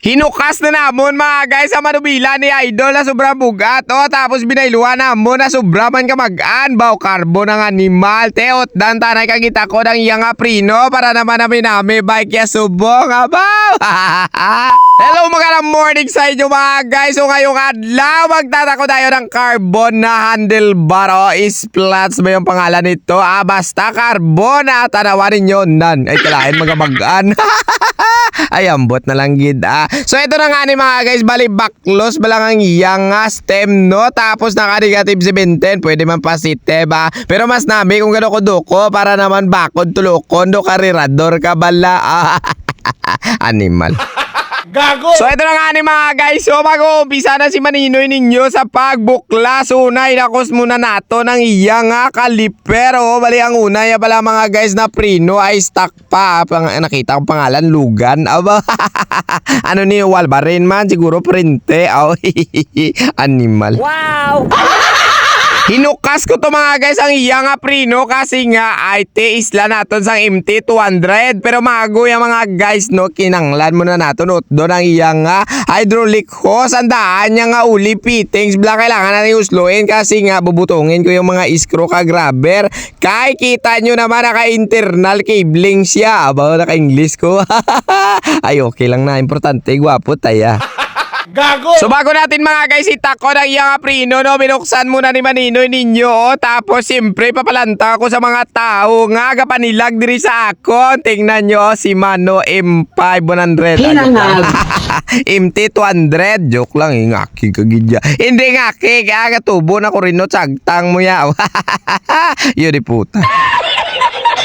Hinukas na namon mga guys sa manubila ni Idol na sobrang bugat. O tapos binailuan namon na sobra man ka mag-an. Baw karbo ng animal. Teot dan tanay kagita ko ng iyang aprino para naman namin nami bike ya subong. Abaw! Hello mga morning sa inyo mga guys. So ngayong adlaw magtatako tayo ng carbon na handlebar. O isplats ba yung pangalan nito? Ah basta carbon na tanawan ninyo. Nan. Ay kalain mga. Ay, ambot na lang gid ah. So ito na nga ni mga guys, bali baklos ba lang ang iyang nga stem no? Tapos naka-negative 17, pwede man positive ba? Pero mas nami kung gano ko duko para naman bakod tulokon do karirador ka bala. Ah, Animal. Gago! So ito na nga ni mga guys, so mag-uumpisa na si Maninoy ninyo sa pagbukla. So unay, nakos muna nato ng iya nga kaliper. O, bali ang una ya pala mga guys na prino ay stock pa. Pang, nakita ko pangalan, Lugan. Aba, ano ni Walbarin man, siguro printe. Oh, animal. Wow! Hinukas ko to mga guys ang iya nga prino kasi nga te isla naton sang MT 200 pero mago yung mga guys no? Kinanglan mo na naton ut doon ang iya nga hydraulic hose. Ang daan niya nga uli fittings. Bla kailangan natin usluin kasi nga bubutungin ko yung mga screw ka grabber. Kay kita nyo naman naka internal cabling siya. Aba naka English ko. Ay okay lang na. Importante gwapo taya Gago! So bago natin mga guys itako ng iyang aprino no, binuksan muna ni Maninoy ninyo oh. Tapos siyempre papalanta ko sa mga tao. Nga kapanilag diri sa akon Tingnan nyo oh, si Mano M500 Hinangag. MT200 Joke lang. Eh, ngaki kagidya. Hindi ngaki, kaya katubo na ko rin no, tsagtang mo ya Yun di puta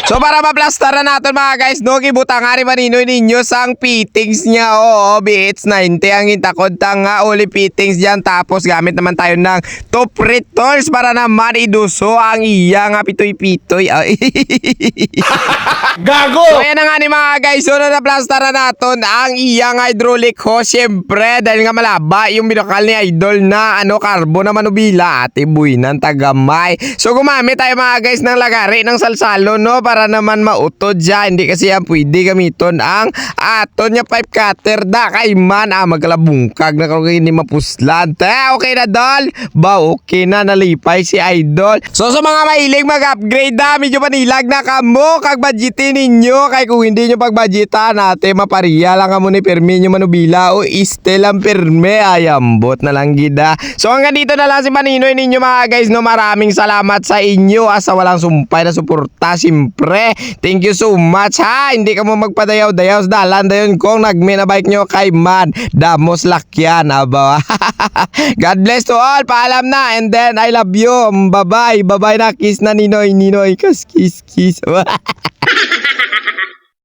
So para ma-plaster na natin mga guys, no, kibutang nga rin maninoy ninyo sang fittings niya, oo, BH90 ang intakod nga uli fittings dyan, tapos gamit naman tayo ng top returns para naman iduso ang iya nga pitoy-pitoy. Gago! So ayan na nga ni mga guys, so na na-plaster na natin ang iyang hydraulic hose, syempre, dahil nga malaba yung binakal ni Idol na ano, karbo na manubila at ibuinan tagamay. So gumamit tayo mga guys ng lagari ng salsalo, no, para naman mautod dyan. Hindi kasi yan pwede gamiton ang aton niya pipe cutter da kay man, ah, magkalabungkag na kung hindi mapuslan. Te, okay na dol? Ba, okay na, nalipay si Idol. So sa mga mahilig mag-upgrade da, medyo panilag na kamo, kag budgetin ninyo, kay kung hindi nyo pagbudgetan natin, mapariya lang kamo ni permi nyo manubila o iste lang perme, ayambot na lang gida. So hanggang dito na lang si Maninoy ninyo mga guys, no, maraming salamat sa inyo, asa walang sumpay na suporta, simpre. Thank you so much. Ha, hindi ka mo magpadayaw-dayaw sa dalan dayon kung nagmina bike nyo kay man, damos lakyan, aba. God bless to all, paalam na, and then I love you, bye-bye, bye-bye na, kiss na Ninoy, Ninoy, kiss, kiss, kiss.